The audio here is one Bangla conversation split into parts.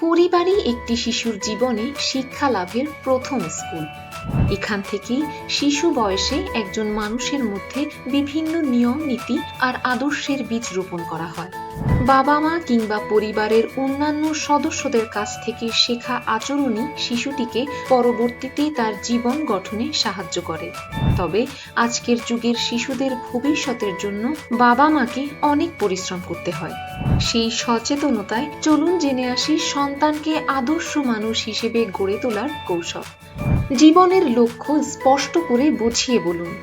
পরিবারই একটি শিশুর জীবনে শিক্ষা লাভের প্রথম স্কুল। এখান থেকেই শিশু বয়সে একজন মানুষের মধ্যে বিভিন্ন নিয়ম, নীতি আর আদর্শের বীজ রোপণ করা হয়। বাবা মা কিংবা পরিবারের অন্যান্য সদস্যদের কাছ থেকে শেখা আচরণই শিশুটিকে পরবর্তীতে তার জীবন গঠনে সাহায্য করে। তবে আজকের যুগের শিশুদের ভবিষ্যতের জন্য বাবা মাকে অনেক পরিশ্রম করতে হয়। সেই সচেতনতায় চলুন জেনে আসি সন্তানকে আদর্শ মানুষ হিসেবে গড়ে তোলার কৌশল। জীবনের লক্ষ্য স্পষ্ট করে বুঝিয়ে বলুন।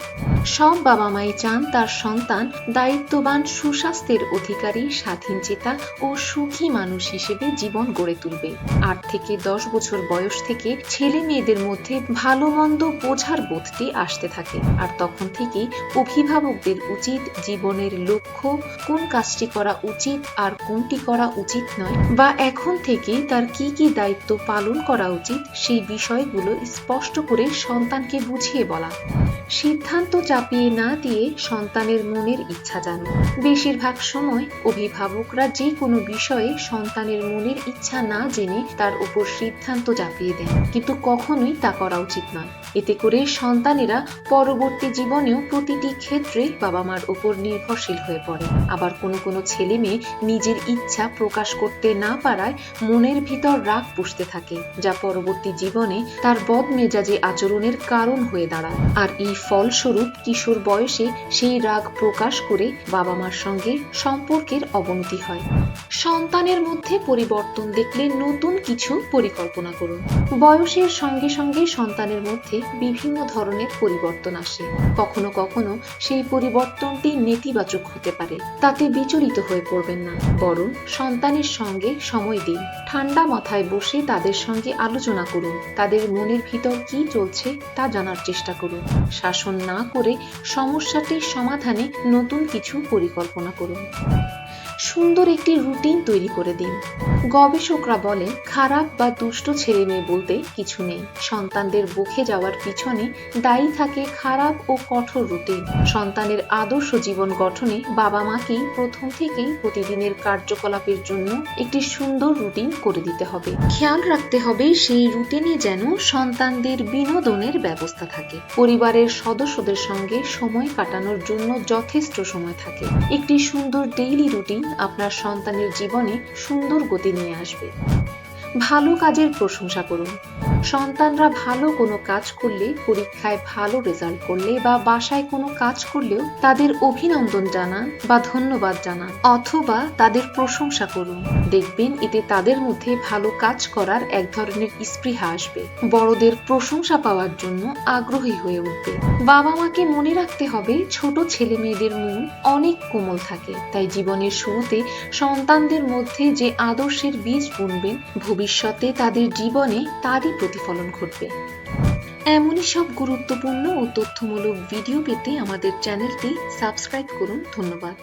সব বাবা মাই চান তার সন্তান দায়িত্ববান, সুস্বাস্থ্যের অধিকারী স্বাধীনচেতা ও সুখী মানুষ হিসেবে জীবন গড়ে তুলবে। আট থেকে দশ বছর বয়স থেকে ছেলে মেয়েদের মধ্যে ভালো মন্দ বোঝার বোধটি আসতে থাকে। আর তখন থেকেই অভিভাবকদের উচিত জীবনের লক্ষ্য কোন কাজটি করা উচিত আর কোনটি করা উচিত নয়, বা এখন থেকেই তার কি কি দায়িত্ব পালন করা উচিত সেই বিষয়গুলো স্পষ্ট করে সন্তানকে বুঝিয়ে বলা। সিদ্ধান্ত চাপিয়ে না দিয়ে সন্তানের মনের ইচ্ছা জানো বেশিরভাগ সময় অভিভাবকরা যে কোনো বিষয়ে সন্তানের মনের ইচ্ছা না জেনে তার উপর সিদ্ধান্ত চাপিয়ে দেন। কিন্তু কখনোই তা করা উচিত নয়। এতে করে সন্তানেরা পরবর্তী জীবনেও প্রতিটি ক্ষেত্রে বাবা মার উপর নির্ভরশীল হয়ে পড়ে। আবার কোনো কোনো ছেলে মেয়ে নিজের ইচ্ছা প্রকাশ করতে না পারায় মনের ভিতর রাগ পুষতে থাকে, যা পরবর্তী জীবনে তার বদমেজাজি আচরণের কারণ হয়ে দাঁড়ায়। আর এই ফলস্বরূপ কিশোর বয়সে সেই রাগ প্রকাশ করে বাবা মার সঙ্গে সম্পর্কের অবনতি হয়। সন্তানের মধ্যে পরিবর্তন দেখলে নতুন কিছু পরিকল্পনা করুন। বয়সের সঙ্গে সঙ্গে সন্তানের মধ্যে বিভিন্ন ধরনের পরিবর্তন আসে। কখনো কখনো সেই পরিবর্তনটি নেতিবাচক হতে পারে, তাতে বিচলিত হয়ে পড়বেন না। বরং সন্তানের সঙ্গে সময় দিন। ঠান্ডা মাথায় বসে তাদের সঙ্গে আলোচনা করুন। তাদের মনের ভিতর কি চলছে তা জানার চেষ্টা করুন। শাসন না করে সমস্যাটির সমাধানে নতুন কিছু পরিকল্পনা করুন। সুন্দর একটি রুটিন তৈরি করে দিন। গবেষকরা বলেন, খারাপ বা দুষ্ট ছেলে মেয়ে বলতে কিছু নেই। সন্তানদের বকে যাওয়ার পিছনে দায়ী থাকে খারাপ ও কঠোর রুটিন। সন্তানের আদর্শ জীবন গঠনে বাবা মাকেই প্রথম থেকেই প্রতিদিনের কার্যকলাপের জন্য একটি সুন্দর রুটিন করে দিতে হবে। খেয়াল রাখতে হবে, সেই রুটিনে যেন সন্তানদের বিনোদনের ব্যবস্থা থাকে। পরিবারের সদস্যদের সঙ্গে সময় কাটানোর জন্য যথেষ্ট সময় থাকে। একটি সুন্দর ডেইলি রুটিন আপনার সন্তানের জীবনে সুন্দর গতি নিয়ে আসবে। ভালো কাজের প্রশংসা করুন। সন্তানরা ভালো কোনো কাজ করলে, পরীক্ষায় ভালো রেজাল্ট করলে বা বাসায় কোনো কাজ করলেও তাদের অভিনন্দন জানান বা ধন্যবাদ জানান অথবা তাদের প্রশংসা করুন। দেখবেন এতে তাদের মধ্যে ভালো কাজ করার এক ধরনের স্পৃহা আসবে। বড়দের প্রশংসা পাওয়ার জন্য আগ্রহী হয়ে উঠবে। বাবা মাকে মনে রাখতে হবে, ছোট ছেলে মেয়েদের মন অনেক কোমল থাকে। তাই জীবনের শুরুতে সন্তানদের মধ্যে যে আদর্শের বীজ বুনবেন ভবিষ্যতে তাদের জীবনে তারই প্রতিফলন ঘটবে। এমনই সব গুরুত্বপূর্ণ ও তথ্যমূলক ভিডিও পেতে আমাদের চ্যানেলটি সাবস্ক্রাইব করুন। ধন্যবাদ।